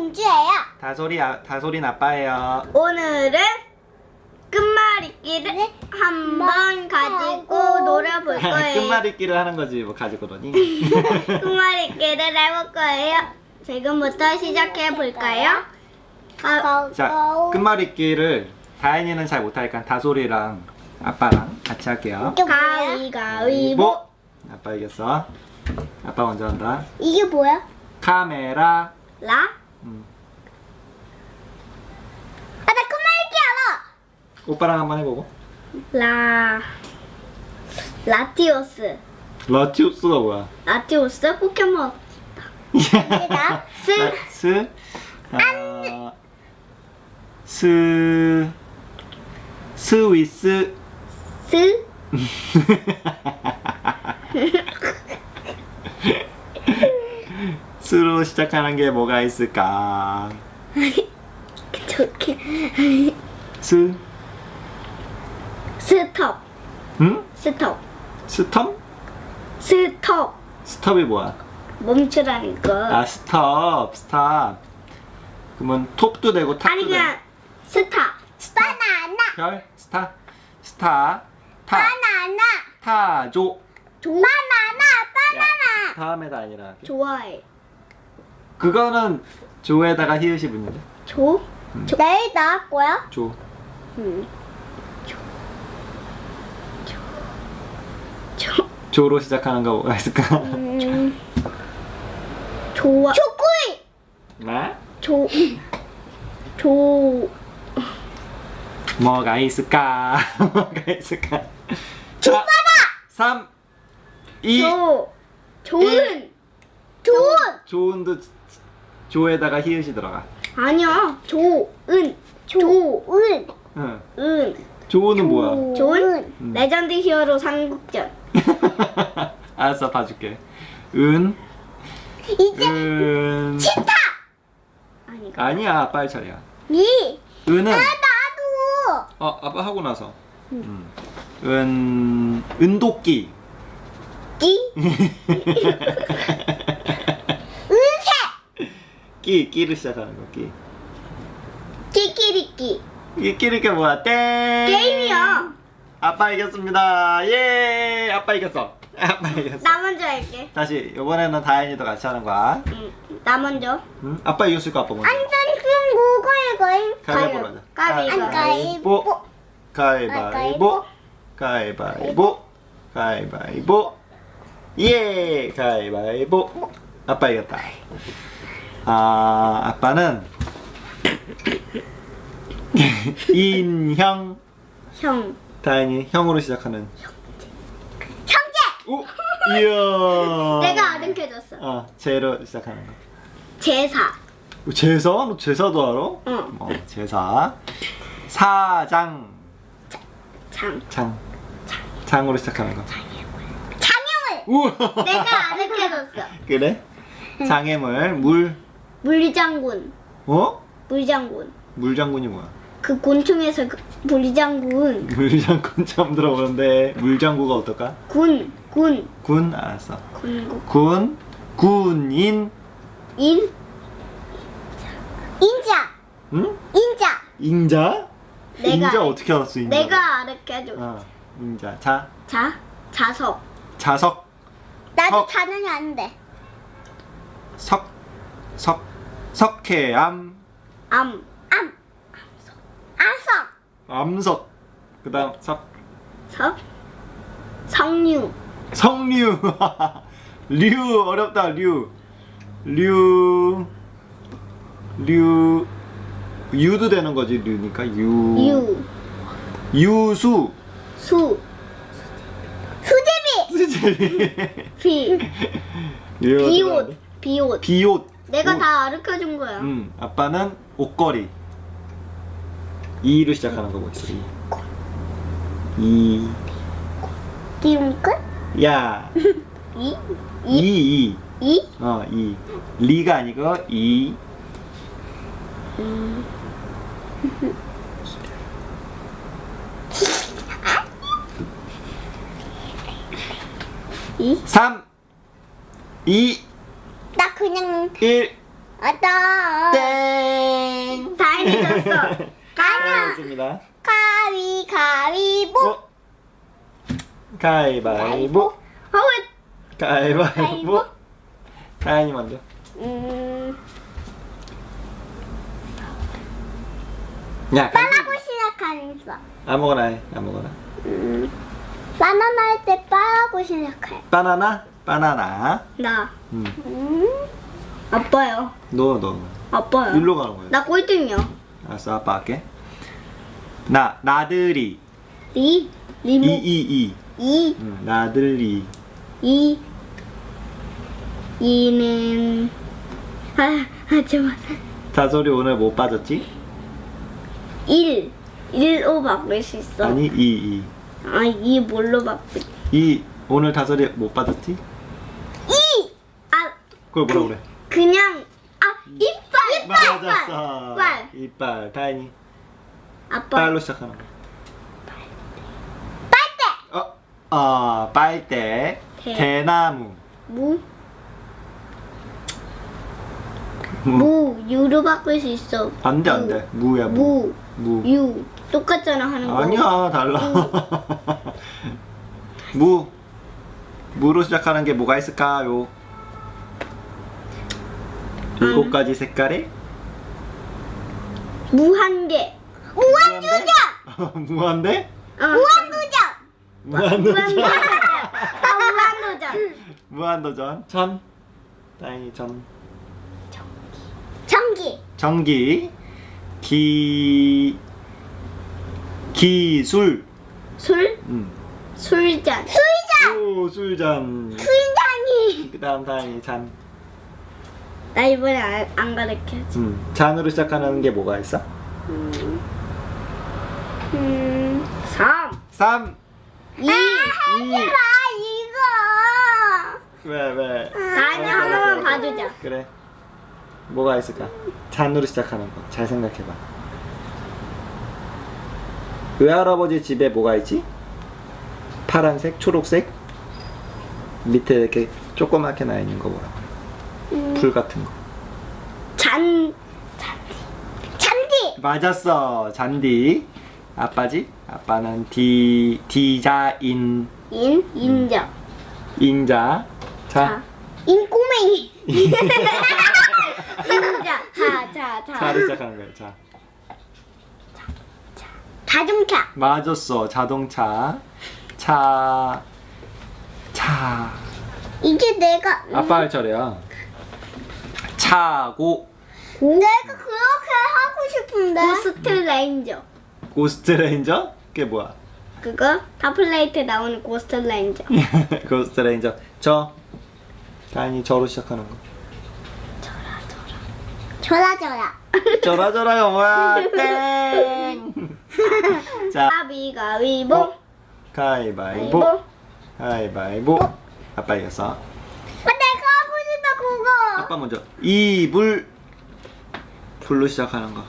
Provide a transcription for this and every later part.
공주예요. 다솔이 아, 다솔이 아빠예요. 오늘은 끝말잇기를 한번 가지고 놀아볼 거예요. 끝말잇기를 하는 거지 뭐 가지고 노니. 끝말잇기를 해볼 거예요. 지금부터 시작해 볼까요? 가, 자, 끝말잇기를 다현이는 잘 못하니까 다솔이랑 아빠랑 같이 할게요. 이게 뭐야? 가위 가위보. 아빠 이겼어. 아빠 먼저 한다. 이게 뭐야? 카메라. 라 음. 아, 나 끝말잇기. 오빠랑 한번 해보고. 라 라티오스 러티우스가 뭐야? 라티오스 포켓몬 얘가 스 스. 아, 스. 스위스. 스 스로 시작하는 게 뭐가 있을까? 저렇게 스. 스톱 응? 스톱 스톱? 스톱 스톱이 뭐야? 멈추라는 거 아 스톱 스톱. 그러면 톱도 되고 탑도 아니 되고. 그냥 스타 바나나. 별 스타 스타 타 바나나. 타조. 조 바나나. 야, 다음에다 아니라. 좋아해 그거는 조에다가 히읗이 붙는데. 조 내일 나올 거야? 조. 음. 조 조로 시작하는 거 뭐가 있을까? 음. 좋아 초코이. 네? 조 조, 뭐가 있을까? 뭐가 있을까? 조바다. 3 2 조, 좋은 좋은. 조은도 조에다가 히읗이 들어가. 아니야 조은 조은 은. 응. 조은은 뭐야? 좋은 음. 레전드 히어로 삼국전 알았어 봐줄게. 은. 이제 은. 치타. 아니 아니야 빨리 차례야. 이. 은은 아, 나도. 어 아빠 하고 나서. 음. 은 은도끼. 이. 끼 끼를 시작하는 거 끼. 끼끼리끼 이 끼리가 뭐야? 땡. 게임이야 아빠 이겼습니다. 예. 아빠 이겼어. 아빠 이겼어. 나 먼저 할게 다시 이번에는 다현이도 같이 하는 거야. 응, 나 먼저 응? 아빠 이겼을까 아빠 먼저. 완전 그럼 뭐가 이거임? 가위바위보 하자. 가위바위보. 가위바위보. 가위바위보. 가위바위보. 가위바위보. 예. 가위바위보. 아빠 이겼다. 아 아빠는 인형. 형 다현이 형으로 시작하는. 형제. 오. 이야. 내가 아등해줬어 어 제로 시작하는 거. 제사 제사? 너 제사도 알아? 응. 어, 제사. 사장. 장 장. 장으로 시작하는 거. 장영을. 우와. 내가 아등해줬어 그래? 장애물. 물. 물장군 어? 물장군 물장군이 뭐야? 그 곤충에서 그 물장군 물장군 처음 들어보는데 물장구가 어떨까? 군, 군, 군 알았어. 군국, 군. 군인. 인, 인자. 응? 인자. 인자? 내가 인자 알- 어떻게 알았어? 인자. 내가 아르켜줘. 어. 인자. 자. 자, 자석, 자석. 나도 어. 자는 안 돼. 석. 석. 석회암. 암, 암. 아석. 암석. 그다음 석. 석, 석류, 성류 류 어렵다 류류 류 유도 되는 거지 류니까 유 유, 유수 수, 수제비. 수제비 비, 비옷. 비옷. 비옷 내가 옷. 다 아르켜준 거야. 음 아빠는 옷걸이. 이로 시작하는 거뭐 있어 이. 기름끝. 야. 이, 이? 이, 이. 이, 어, 이. 리가 아니고 이. 이, 3 2 나 그냥 1 아따. 땡. 다행히 졌어. 가자. 습니다 가위 가위보. 어? 가위바위보. 어, 왜? 가위바위보. 가위보. 다현이 먼저. 음. 야, 빠라고 시작하면서. 아무거나 해. 아무거나. 음. 바나나 할때빠 라고 시작해. 바나나? 바나나. 나. 음. 음. 아빠요. 너, 너. 아빠요. 일로 가는 거야. 나 꼴등이요. 알았어, 아빠 할게. 나, 나들이. 리. 이, 리모. 이, 이. 이. 응, 나들이. 이. 이는. 아, 하지만. 다솔이 오늘 못 빠졌지? 일. 일로 바꿀 수 있어. 아니, 이, 이. 아, 이 뭘로 바꿀? 이, 오늘 다솔이 못 빠졌지? 이. 아, 그걸 뭐라 그래? 그냥. 아, 이빨. 맞았어. 이빨. 이빨. 다현이. 아빠. 빨로 시작하는 거. 빨대. 어, 어, 빨대. 대. 대나무. 무. 무. 무. 유로 바꿀 수 있어. 안 돼, 안 돼. 무야, 무. 무. 무. 유. 똑같잖아 하는 거. 아니야, 달라. 무. 무로 시작하는 게 뭐가 있을까요? 일곱 가지 색깔의 무한개. 무한도전. 무한데? 어. 무한도전. 무한도전. 아, 무한도전. 무한도전. 전. 다행히 전. 전기. 전기. 기. 기술. 술. 음. 술잔. 수의자. 오, 술잔. 수의장이. 그 다음 다행히 잔. 나 이번에 안, 안 가르쳐줘. 음. 잔으로 시작하는 게 뭐가 있어? 음. 3. 3. 2. 아, 이. 하지 마 이거. 왜, 왜? 알았어, 한 번만 알았어. 봐주자. 그래. 뭐가 있을까? 잔으로 시작하는 거. 잘 생각해봐. 외할아버지 집에 뭐가 있지? 파란색, 초록색? 밑에 이렇게 조그맣게 나 있는 거 뭐라? 불 같은 거. 잔. 잔디. 맞았어. 잔디. 아빠지? 아빠는 디 디자인 인. 인정. 인자. 자, 자. 인 꼬맹이. 인자. 자, 자, 자. 자로 시작하는 거야. 자. 자동차. 맞았어. 자동차. 차. 차. 이제 내가 아빠 할 차례야. 차고 내가 그렇게 하고 싶은데. 고스트 레인저. 고스트 레인저? 그게 뭐야? 그거 탑플레이트 나오는 고스트 레인저. 고스트 레인저. 저. 다행히 저로 시작하는 거. 저라 저라. 저라 저라가 뭐야? 땡. 자, 가위가위보. 어? 가위바위보. 가위바위보. 아빠 이겼어. 아, 내가 하고 싶다 그거. 아빠 먼저. 이불. 불로 시작하는 거.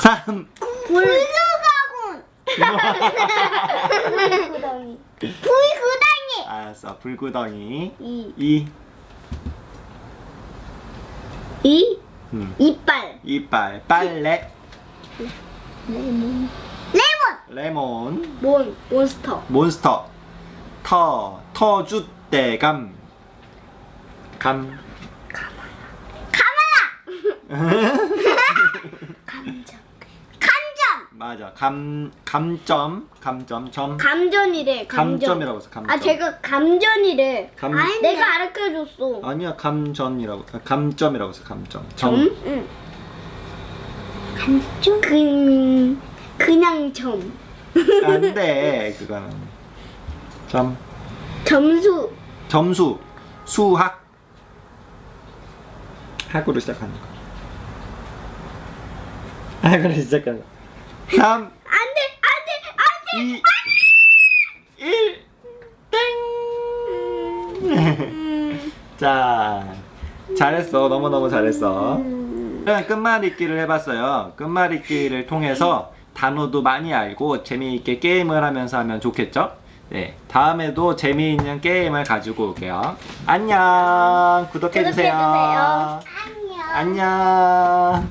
삼. 불수가군. 구덩이. 불구덩이. 알았어. 불구덩이. 이. 이. 이. 음. 이빨. 이빨. 빨래. 레몬. 레몬. 레몬. 몬. 몬스터. 몬스터. 터. 터줏대감. 감. 카메라. 감정. 감점. 맞아. 감 감점. 감점. 점. 감전이래. 감전. 감점이라고 했어. 감점. 아 제가 감전이래. 감 아니, 내가 알려줬어. 아니야. 감전이라고. 아, 감점이라고 했어. 감점. 점. 점? 응. 감점. 그 그냥 점. 안 돼. 그거는. 점. 점수. 점수. 수학. 학으로 시작하는 거. 학으로 시작하는 거. 3 안돼 안돼 안돼. 2 1 땡! 자, 잘했어. 너무너무 잘했어. 그럼 끝말잇기를 해봤어요. 끝말잇기를 통해서 단어도 많이 알고 재미있게 게임을 하면서 하면 좋겠죠? 네, 다음에도 재미있는 게임을 가지고 올게요. 안녕. 구독해주세요. 구독해주세요. 안녕. 안녕.